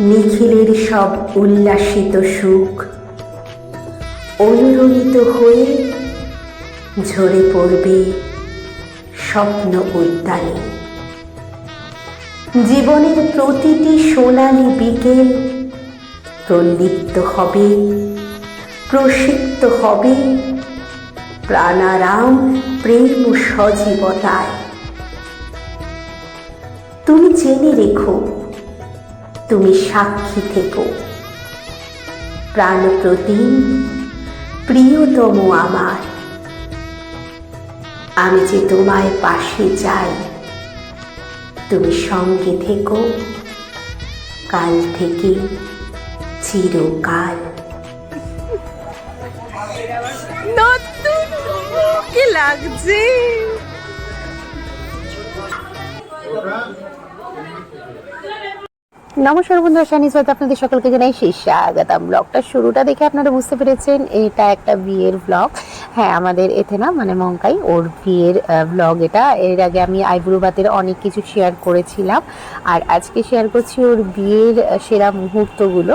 নিখিলের সব উল্লাসিত সুখ অনুরণিত হয়ে ঝরে পড়বে স্বপ্ন উদ্যানে। জীবনের প্রতিটি সোনালি বিকেল প্রলিপ্ত হবে প্রসিক্ত হবে প্রাণারাম প্রেম সজীবতায়। তুমি জেনে রেখো তুমি সাক্ষী থেকো। প্রাণ প্রাণপ্রতিম প্রিয়তম আমার। আমি যে তোমায় পাশে চাই তুমি সঙ্গে থেকো। কাল থেকে চিরকাল। নতুন কি লাগছে। নমস্কার বন্ধুরা, শানি সৈত আপনাদের সকলকে জানাই সেই স্বাগতম। ব্লগটার শুরুটা দেখে আপনারা বুঝতে পেরেছেন, এটা একটা বিয়ের ব্লগ। হ্যাঁ আমাদের এতে না মানে মঙ্কাই, ওর বিয়ের ব্লগ এটা। এর আগে আমি আইব্রু বাতের অনেক কিছু শেয়ার করেছিলাম। আর আজকে শেয়ার করছি ওর বিয়ের সেরা মুহূর্তগুলো।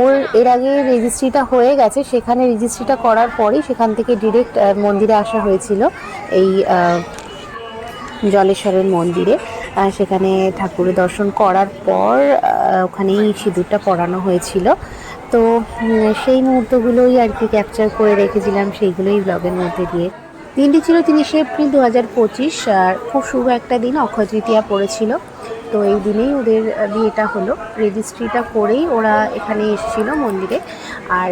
ওর এর আগে রেজিস্ট্রিটা হয়ে গেছে। সেখানে রেজিস্ট্রিটা করার পরেই সেখান থেকে ডিরেক্ট মন্দিরে আসা হয়েছিল। এই জলেশ্বরের মন্দিরে। সেখানে ঠাকুরের দর্শন করার পর ওখানেই সিঁদুরটা পরানো হয়েছিল। তো সেই মুহূর্তগুলোই আর কি ক্যাপচার করে রেখেছিলাম সেইগুলোই ব্লগের মধ্যে দিয়ে। দিনটি ছিল তিরিশে এপ্রিল দু হাজার পঁচিশ, আর খুব শুভ একটা দিন, অক্ষয় তৃতীয়া পড়েছিল। তো এই দিনেই ওদের বিয়েটা হলো। রেজিস্ট্রিটা করেই ওরা এখানে এসেছিল মন্দিরে। আর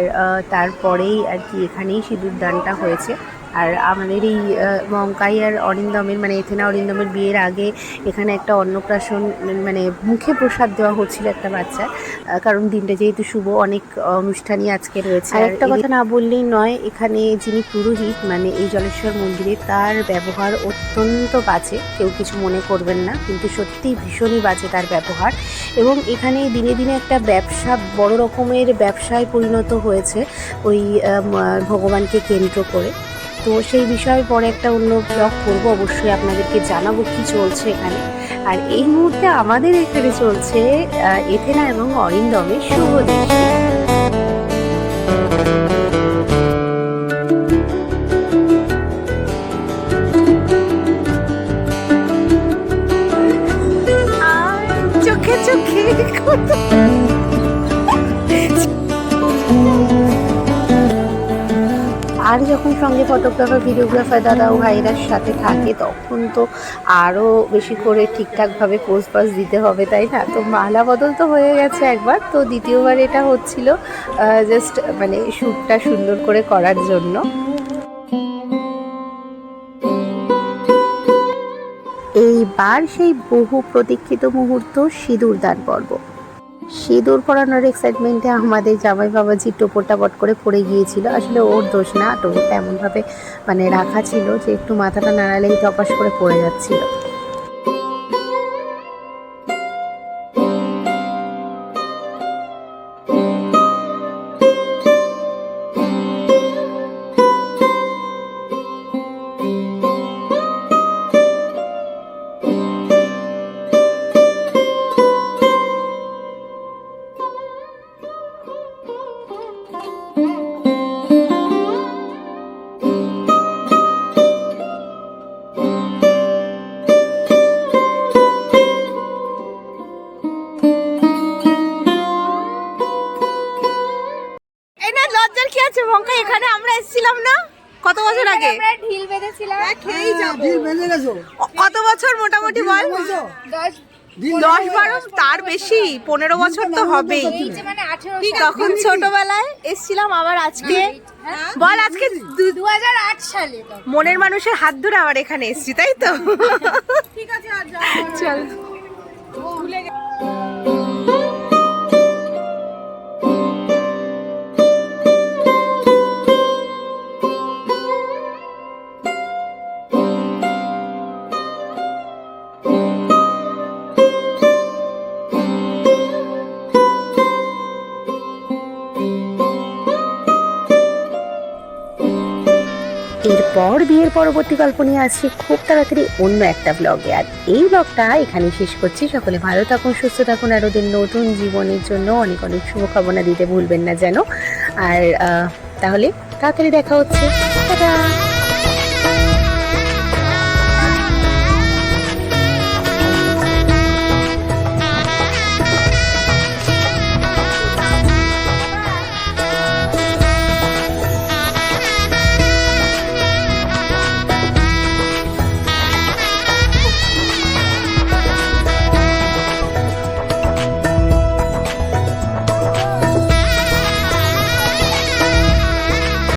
তারপরেই আর কি এখানেই সিঁদুর দানটা হয়েছে। আর আমাদের এই আহ, মঙ্কাই আর অরিন্দমের মানে এথেনা অরিন্দমের বিয়ের আগে এখানে একটা অন্নপ্রাশন মানে মুখে প্রসাদ দেওয়া হচ্ছিল একটা বাচ্চা কারণ দিনটা যেহেতু শুভ অনেক অনুষ্ঠানই আজকে রয়েছে। আর একটা কথা না বললেই নয় এখানে যিনি পুরোহিত মানে এই জলেশ্বর মন্দিরে তার ব্যবহার অত্যন্ত বাজে কেউ কিছু মনে করবেন না কিন্তু সত্যিই ভীষণই বাজে তার ব্যবহার। এবং এখানে দিনে দিনে একটা ব্যবসা বড় রকমের ব্যবসায় পরিণত হয়েছে ওই ভগবানকে কেন্দ্র করে। তো সেই বিষয়ে পরে একটা অন্য ব্লগ করব। অবশ্যই আপনাদেরকে জানাব কি চলছে এখানে। আর এই মুহূর্তে আমাদের এখানে চলছে এথেনা এবং অরিন্দমের শুভ দৃষ্টি চোখে আর যখন সঙ্গে ফটোগ্রাফার ভিডিওগ্রাফার দাদা ও ভাইয়ের সাথে থাকে, তখন তো আরও বেশি করে ঠিকঠাকভাবে পোজ পাস দিতে হবে, তাই না? তো মালা বদল তো হয়ে গেছে একবার। তো দ্বিতীয়বার এটা হচ্ছিল জাস্ট মানে শ্যুটটা সুন্দর করে করার জন্য। এইবার সেই বহু প্রতীক্ষিত মুহূর্ত সিঁদুর দান পর্ব। সিঁদুর পরানোর এক্সাইটমেন্টে আমাদের জামাই বাবাজি টোপরটা বট করে পড়ে গিয়েছিল। আসলে ওর দোষ না টোপরটা এমনভাবে মানে রাখা ছিল যে একটু মাথাটা নাড়ালেই টপাস করে পড়ে যাচ্ছিল। আছে বঙ্কা এখানে আমরা এসেছিলাম না? কত বছর আগে? আমরা ঢিল বেঁধেছিলাম। কত বছর মোটামুটি বল? দশ দশ বারো? তার বেশি? পনেরো বছর তো হবেই। মানে তখন ছোটবেলায় এসছিলাম আবার আজকে। বল আজকে দু- দু হাজার আট সালে মনের মানুষের হাত ধরে আবার এখানে এসছি তাই তো? ঠিক চল। এরপর বিয়ের পরবর্তী গল্প নিয়ে আসছি খুব তাড়াতাড়ি অন্য একটা ব্লগে আর এই ব্লগটা এখানে শেষ করছি। সকলে ভালো থাকুন, সুস্থ থাকুন, আর ওদের নতুন জীবনের জন্য অনেক অনেক শুভকামনা দিতে ভুলবেন না যেন। আর তাহলে তাড়াতাড়ি দেখা হচ্ছে। টাটা!